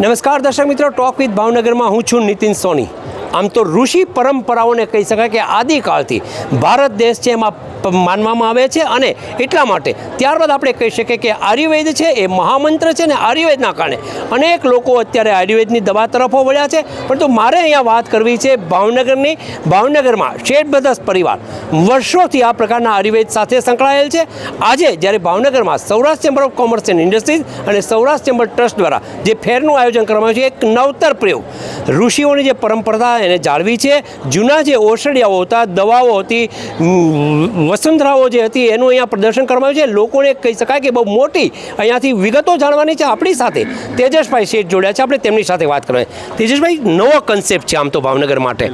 નમસ્કાર દર્શક મિત્રો ટોક વિથ ભાવનગરમાં હું છું નીતિન સોની. આમ તો ઋષિ પરંપરાઓને કહી શકાય કે આદિકાળથી ભારત દેશ છે એમાં માનવામાં આવે છે અને એટલા માટે ત્યારબાદ આપણે કહી શકીએ કે આયુર્વેદ છે, એ મહામંત્ર છે ને આયુર્વેદના કારણે. અનેક લોકો અત્યારે આયુર્વેદની દવા તરફો વળ્યા છે, પરંતુ મારે અહીંયા વાત કરવી છે ભાવનગરની. ભાવનગરમાં શેઠ બ્રધર્સ પરિવાર વર્ષોથી આ પ્રકારના આયુર્વેદ સાથે સંકળાયેલ છે. આજે જ્યારે ભાવનગરમાં Saurashtra chamber of commerce and industries અને સૌરાષ્ટ્ર ચેમ્બર ટ્રસ્ટ દ્વારા જે ફેરનું આયોજન કરવામાં આવ્યું છે, એક નવતર પ્રયોગ. ઋષિઓની જે પરંપરા એને જાળવી છે, જૂના જે ઔષધિયાઓ હતા, દવાઓ હતી ઉમ, વસુંધરાઓ જે હતી એનું અહીંયા પ્રદર્શન કરવામાં આવ્યું છે. લોકોને કહી શકાય કે બહુ મોટી અહીંયાથી વિગતો જાણવાની છે આપણી સાથે તેજસભાઈ શેઠ જોડ્યા છે. આપણે તેમની સાથે વાત કરવાની. તેજસભાઈ નવો કન્સેપ્ટ છે આમ તો ભાવનગર માટે.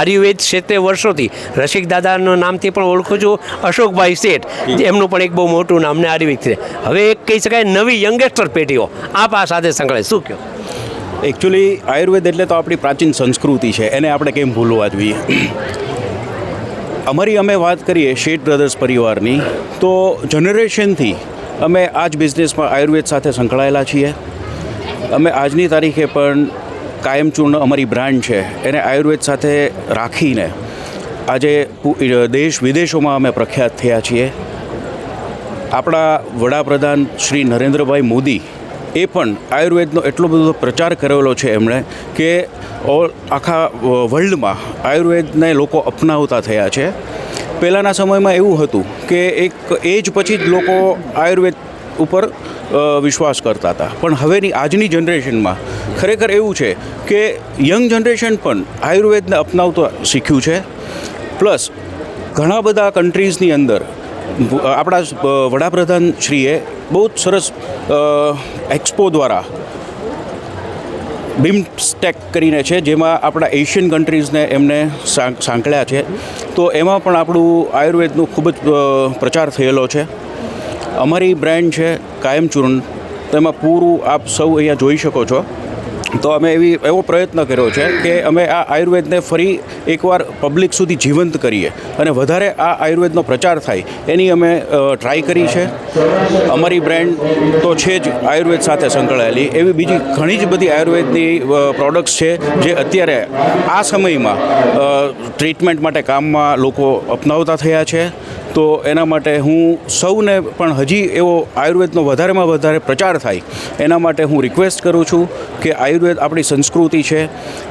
આયુર્વેદ ક્ષેત્રે વર્ષોથી. રસિક દાદાના નામથી પણ ઓળખું છું. અશોકભાઈ શેઠ એમનું પણ એક બહુ મોટું નામ ને આયુર્વેદ છે હવે એક કહી શકાય નવી યંગેસ્ટર પેઢીઓ. આપ આ સાથે સંકળાય. શું કહો? એકચ્યુઅલી આયુર્વેદ એટલે તો આપણી પ્રાચીન સંસ્કૃતિ છે. એને આપણે કેમ ભૂલવા જોઈએ? અમારી અમે વાત કરીએ શેઠ બ્રધર્સ પરિવારની, તો જનરેશનથી અમે આ જ બિઝનેસમાં આયુર્વેદ સાથે સંકળાયેલા છીએ. અમે આજની તારીખે પણ કાયમચૂર્ણ અમારી બ્રાન્ડ છે, એને આયુર્વેદ સાથે રાખીને આજે દેશ વિદેશોમાં અમે પ્રખ્યાત થયા છીએ. આપણા વડાપ્રધાન શ્રી નરેન્દ્રભાઈ મોદી એ પણ આયુર્વેદનો એટલો બધો પ્રચાર કરેલો છે એમણે કે ઓલ આખા વર્લ્ડમાં આયુર્વેદને લોકો અપનાવતા થયા છે. પહેલાંના સમયમાં એવું હતું કે એક એજ પછી જ લોકો આયુર્વેદ ઉપર વિશ્વાસ કરતા હતા. પણ હવેની આજની જનરેશનમાં ખરેખર એવું છે કે યંગ જનરેશન પણ આયુર્વેદને અપનાવતા શીખ્યું છે. પ્લસ ઘણા બધા કન્ટ્રીઝની અંદર આપણા વડાપ્રધાન શ્રીએ બહુ જ સરસ એક્સપો દ્વારા બિમસ્ટેક કરીને છે, જેમાં આપણા એશિયન કન્ટ્રીઝને એમને સાંકળ્યા છે. તો એમાં પણ આપણું આયુર્વેદનું ખૂબ જ પ્રચાર થયેલો છે. અમારી બ્રાન્ડ છે કાયમચૂર્ણ. તેમાં પૂરું આપ સૌ અહીંયા જોઈ શકો છો. તો અમે એવી, એવો પ્રયત્ન કર્યો છે કે અમે આ આયુર્વેદને ફરી એકવાર પબ્લિક સુધી જીવંત કરીએ. અને વધારે આ આયુર્વેદનો પ્રચાર થાય, એની અમે ટ્રાય કરી છે. અમારી બ્રાન્ડ તો છે જ આયુર્વેદ સાથે સંકળાયેલી. એવી બીજી ઘણી જ બધી આયુર્વેદની પ્રોડક્ટ્સ છે જે અત્યારે આ સમયમાં ટ્રીટમેન્ટ માટે કામમાં લોકો અપનાવતા થયા છે. તો એના માટે હું સૌને પણ હજી એવો આયુર્વેદનો વધારેમાં વધારે પ્રચાર થાય એના માટે હું રિક્વેસ્ટ કરું છું કે આયુર્વેદ આપણી સંસ્કૃતિ છે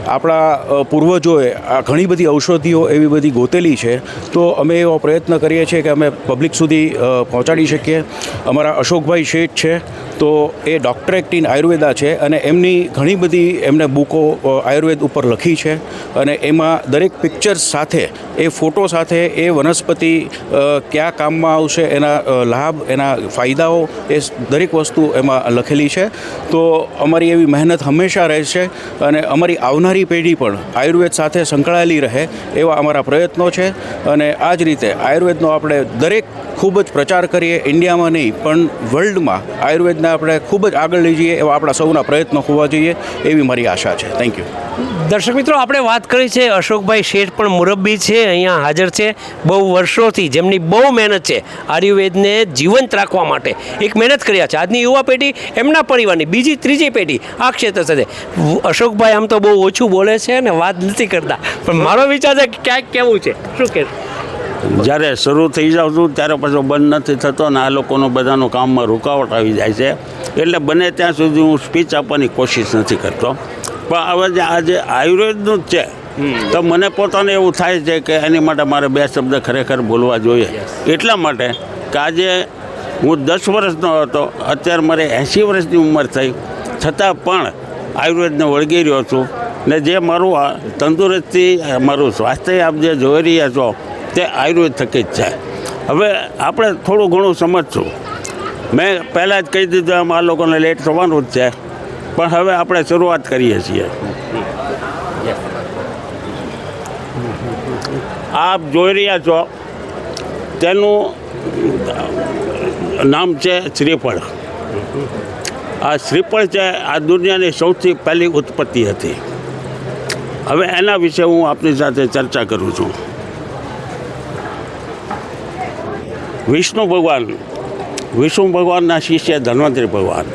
આપણા પૂર્વજોએ આ ઘણી બધી ઔષધિઓ એવી બધી ગોતેલી છે, તો અમે એવો પ્રયત્ન કરીએ છીએ કે અમે પબ્લિક સુધી પહોંચાડી શકીએ. અમારા અશોકભાઈ શેઠ છે, તો એ ડૉક્ટરેટ ઇન આયુર્વેદા છે અને એમની ઘણી બધી એમને બુકો આયુર્વેદ ઉપર લખી છે અને એમાં દરેક પિક્ચર્સ સાથે, એ ફોટો સાથે એ વનસ્પતિ કયા કામમાં આવશે, એના લાભ, એના ફાયદાઓ, એ દરેક વસ્તુ એમાં લખેલી છે. તો અમારી એવી મહેનત હંમેશા રહેશે અને અમારી આવનારી પેઢી પણ આયુર્વેદ સાથે સંકળાયેલી રહે એવા અમારા પ્રયત્નો છે અને આ જ રીતે આયુર્વેદનો આપણે દરેક ખૂબ જ પ્રચાર કરીએ, ઇન્ડિયામાં નહીં, પણ વર્લ્ડમાં આયુર્વેદને આપણે ખૂબ જ આગળ લઈ જઈએ એવા આપણા સૌના પ્રયત્નો હોવા જોઈએ એવી મારી આશા છે. થેન્ક યુ દર્શક મિત્રો, આપણે વાત કરી છે અશોકભાઈ શેઠ પણ મુરબ્બી છે, અહીંયા હાજર છે બહુ વર્ષોથી, જેમની બહુ મહેનત છે આયુર્વેદને જીવંત રાખવા માટે. એક મહેનત કર્યા છે. આજની યુવા પેઢી, એમના પરિવારની બીજી, ત્રીજી પેઢી આ ક્ષેત્ર સાથે. અશોકભાઈ, આમ તો બહુ ઓછું બોલે છે ને વાત નથી કરતા. પણ મારો વિચાર છે કે ક્યાંક કેવું છે? શું કે? જ્યારે શરૂ થઈ જાઉં છું ત્યારે પાછો બંધ નથી થતો અને આ લોકોનું બધાનું કામમાં રૂકાવટ આવી જાય છે. એટલે બને ત્યાં સુધી હું સ્પીચ આપવાની કોશિશ નથી કરતો. પણ હવે જે આજે આયુર્વેદનું જ છે તો મને પોતાને એવું થાય છે કે એની માટે મારે બે શબ્દ ખરેખર બોલવા જોઈએ. એટલા માટે કે આજે હું દસ વર્ષનો હતો અત્યારે મારે એંસી વર્ષની ઉંમર થઈ. છતાં પણ આયુર્વેદને વળગી રહ્યો છું. ને જે મારું તંદુરસ્તી, મારું સ્વાસ્થ્ય આપ જે જોઈ રહ્યા છો, તે આયુર્વેદ થકી જ છે. હવે આપણે થોડું ઘણું સમજશું. મેં પહેલાં જ કહી દીધું એમ, આ લોકોને લેટ થવાનું જ છે, પણ હવે આપણે શરૂઆત કરીએ છીએ. આપ જોઈ રહ્યા છો, તેનું નામ છે શ્રીફળ. આ શ્રીફળ છે આ દુનિયાની સૌથી પહેલી ઉત્પત્તિ હતી. હવે એના વિશે હું આપની સાથે ચર્ચા કરું છું. વિષ્ણુ ભગવાન, વિષ્ણુ ભગવાનના શિષ્ય ધન્વંતરી ભગવાન.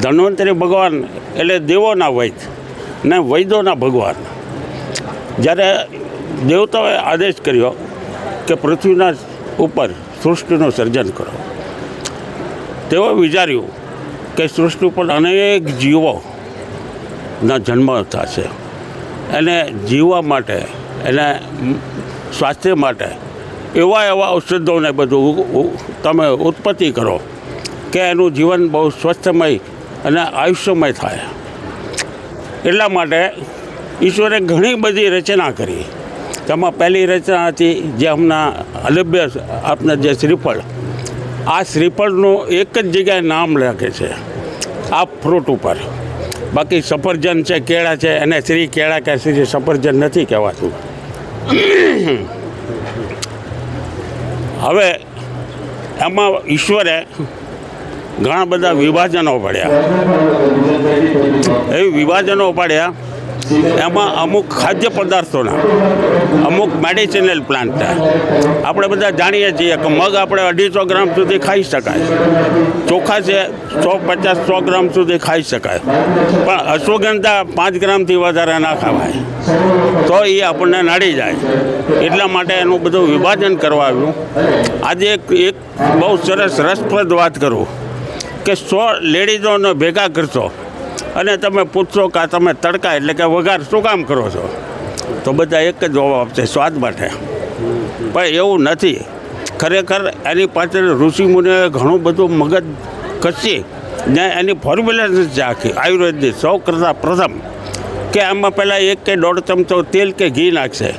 ધન્વંતરી ભગવાન એટલે દેવોના વૈદ ને વૈદોના ભગવાન. જ્યારે દેવતાઓએ આદેશ કર્યો કે પૃથ્વીના ઉપર સૃષ્ટિનું સર્જન કરો. તેઓ વિચાર્યું કે સૃષ્ટિ ઉપર અનેક જીવોના જન્મ થશે. એને જીવવા માટે એને સ્વાસ્થ્ય માટે એવા એવા ઔષધોને બધું તમે ઉત્પત્તિ કરો કે એનું જીવન બહુ સ્વસ્થમય અને આયુષ્યમય થાય. એટલા માટે ઈશ્વરે ઘણી બધી રચના કરી. તેમાં પહેલી રચના હતી જે હમણાં અલભ્ય આપના જે શ્રીફળ, આ શ્રીફળનું એક જ જગ્યાએ નામ લખે છે, આ ફ્રૂટ ઉપર. બાકી સફરજન છે, કેળા છે, એને શ્રી કેળા કે શ્રી સફરજન નથી કહેવાતું. હવે એમાં ઈશ્વરે ઘણા બધા વિભાજનો પડ્યા. એ વિભાજનો પડ્યા. એમાં અમુક ખાદ્ય પદાર્થોના, અમુક મેડિસિનલ પ્લાન્ટના આપણે બધા જાણીએ છીએ કે મગ આપણે અઢીસો ગ્રામ સુધી ખાઈ શકાય. ચોખા છે સો પચાસ સો ગ્રામ સુધી ખાઈ શકાય. પણ અશ્વગંધા પાંચ ગ્રામથી વધારે ના ખાવાય. તો એ આપણને નડી જાય. એટલા માટે એનું બધું વિભાજન કરવા આવ્યું. આજે એક એક બહુ સરસ રસપ્રદ વાત કરું કે સો લેડીઝોને ભેગા કરશો અને તમે પૂછશો કે તમે તડકા એટલે કે વઘાર શું કામ કરો છો? તો બધા એક જ જવાબ આપશે, સ્વાદ માટે. પણ એવું નથી. ખરેખર એની પાછળ ઋષિમુનિઓએ ઘણું બધું મગજ કસી ને એની ફોર્મ્યુલા છે આખી. આયુર્વેદની સૌ કરતાં પ્રથમ કે આમાં પહેલાં એક કે દોઢ ચમચો તેલ કે ઘી નાખશે.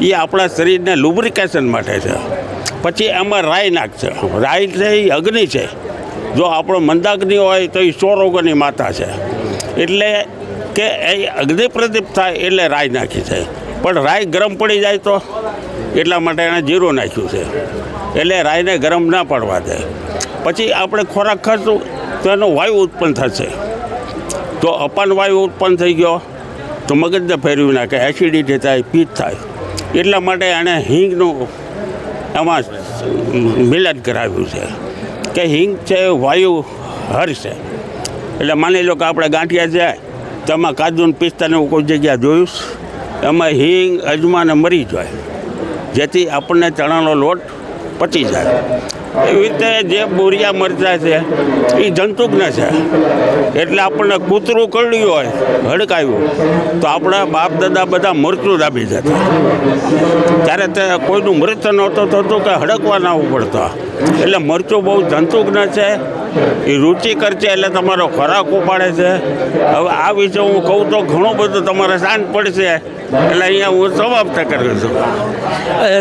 એ આપણા શરીરને લુબ્રિકેશન માટે છે. પછી એમાં રાઈ નાખશે. રાઈ છે એ અગ્નિ છે. જો આપણો મંદાગ્નિ હોય તો એ સો રોગોની માતા છે. એટલે કે એ અગ્નિ પ્રદીપ થાય એટલે રાઈ નાખી છે. પણ રાઈ ગરમ પડી જાય તો? એટલા માટે એણે જીરું નાખ્યું છે. એટલે રાઈને ગરમ ના પડવા દે. પછી આપણે ખોરાક ખાશું તો એનો વાયુ ઉત્પન્ન થશે. તો અપાન વાયુ ઉત્પન્ન થઈ ગયો. તો મગજને ફેરવી નાખે એસિડિટી થાય પિત્ત થાય. એટલા માટે એણે હિંગનું એમાં મિલન કરાવ્યું છે. કે હિંગ છે, વાયુ હર છે એટલે માની લો કે આપણે ગાંઠિયા છે, તો એમાં કાજુ ને પિસ્તાને એવું કોઈ જગ્યા જોયું એમાં હિંગ અજમાને મરી જાય. જેથી આપણને ચણાનો લોટ પચી જાય. એવી રીતે જે બોરિયા મરચાં છે એ જંતુજ્ઞ છે. એટલે આપણને કૂતરું કરડ્યું હોય, હડકાયું, તો આપણા બાપ દાદા બધા મરચું દાબી જતા ત્યારે તે કોઈનું મૃત્યુ નહોતું થતું કે હડકવા ના પડતા એટલે મરચું બહુ જંતુજ્ઞ છે એ રુચિકર છે એટલે તમારો ખોરાક ઉપાડે છે. હવે આ વિશે હું કહું તો ઘણું બધું તમારે શાંત પડશે. એટલે અહીંયા હું સમાપ્ત કરું છું.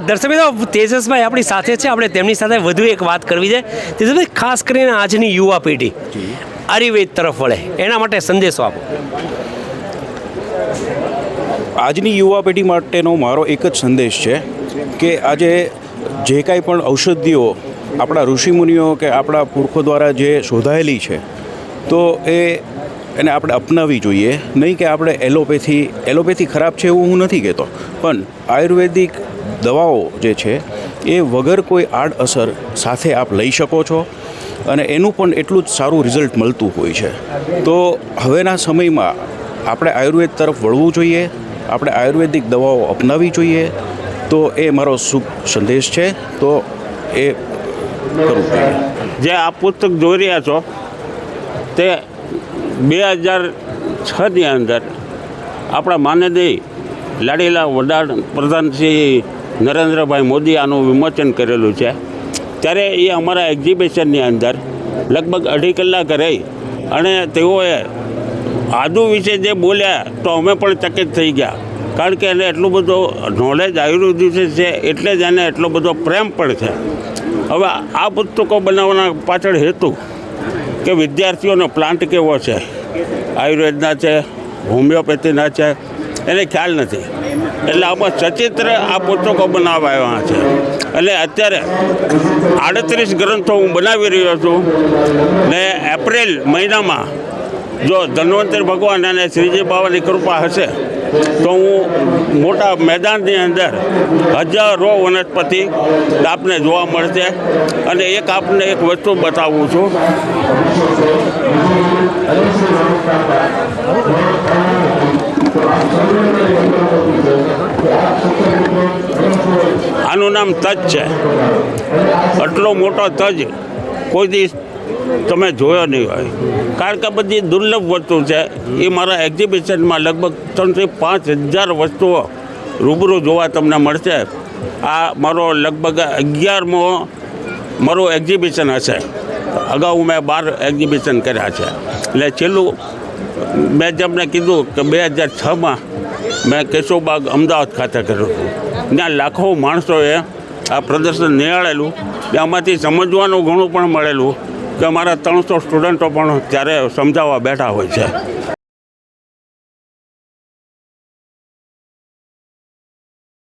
દર્શકભાઈ તેજસભાઈ આપણી સાથે છે. આપણે તેમની સાથે વધુ એક વાત કરવી છે. તેજસભાઈ ખાસ કરીને આજની યુવા પેઢી આયુર્વેદ તરફ વળે. એના માટે સંદેશો આપો. આજની યુવા પેઢી માટેનો મારો એક જ સંદેશ છે કે આજે જે કાંઈ પણ ઔષધિઓ આપણા ઋષિમુનિઓ કે આપણા પુરખો દ્વારા જે શોધાયેલી છે, તો એ એને આપણે અપનાવવી જોઈએ. નહીં કે આપણે એલોપેથી એલોપેથી ખરાબ છે એવું હું નથી કહેતો. પણ આયુર્વેદિક દવાઓ જે છે, એ વગર કોઈ આડઅસર સાથે આપ લઈ શકો છો અને એનું પણ એટલું જ સારું રિઝલ્ટ મળતું હોય છે. તો હવેના સમયમાં આપણે આયુર્વેદ તરફ વળવું જોઈએ, આપણે આયુર્વેદિક દવાઓ અપનાવવી જોઈએ. તો એ મારો શુભ સંદેશ છે. તો એ કરવું જોઈએ જે આ પુસ્તક જોઈ રહ્યા છો, તે બે હજાર છની અંદર આપણા માનદેય લાડીલા વડા પ્રધાન શ્રી નરેન્દ્રભાઈ મોદી આનું વિમોચન કરેલું છે. ત્યારે એ અમારા એક્ઝિબિશનની અંદર લગભગ અઢી કલાક રહી અને તેઓએ આદુ વિશે જે બોલ્યા તો અમે પણ ચકિત થઈ ગયા. કારણ કે એને એટલું બધું નોલેજ આયુર્વેદ વિશે છે, એટલે જ એને એટલો બધો પ્રેમ પણ છે. હવે આ પુસ્તકો બનાવવાના પાછળ હેતુ કે વિદ્યાર્થીઓનો પ્લાન્ટ કેવો છે, આયુર્વેદના છે, હોમિયોપેથીના છે, એને ખ્યાલ નથી. એટલે આમાં સચિત્ર આ પુસ્તકો બનાવવા આવ્યા છે. એટલે અત્યારે આડત્રીસ ગ્રંથો હું બનાવી રહ્યો છું ને એપ્રિલ મહિનામાં જો ધન્વંતરી ભગવાન અને શ્રીજી બાવાની કૃપા હશે તો હું મોટા મેદાનની અંદર હજારો વનસ્પતિ આપને જોવા મળશે અને એક આપને એક વસ્તુ બતાવું છું. આનું નામ તજ છે. આટલો મોટો તજ કોઈ દિવસ તમે જોયો નહીં હોય. કારણ કે બધી દુર્લભ વસ્તુ છે. એ મારા એક્ઝિબિશનમાં લગભગ ત્રણથી પાંચ હજાર વસ્તુઓ રૂબરૂ જોવા તમને મળશે. આ મારો લગભગ અગિયારમો મારું એક્ઝિબિશન હશે. અગાઉ મેં બાર એક્ઝિબિશન કર્યા છે. એટલે છેલ્લું મેં જેમને કીધું કે બે હજાર છમાં મેં કેશોબાગ અમદાવાદ ખાતે કર્યું હતું. ત્યાં લાખો માણસોએ આ પ્રદર્શન નિહાળેલું. એમાંથી સમજવાનું ઘણું પણ મળેલું. કે અમારા ત્રણસો સ્ટુડન્ટો પણ ત્યારે સમજાવવા બેઠા હોય છે.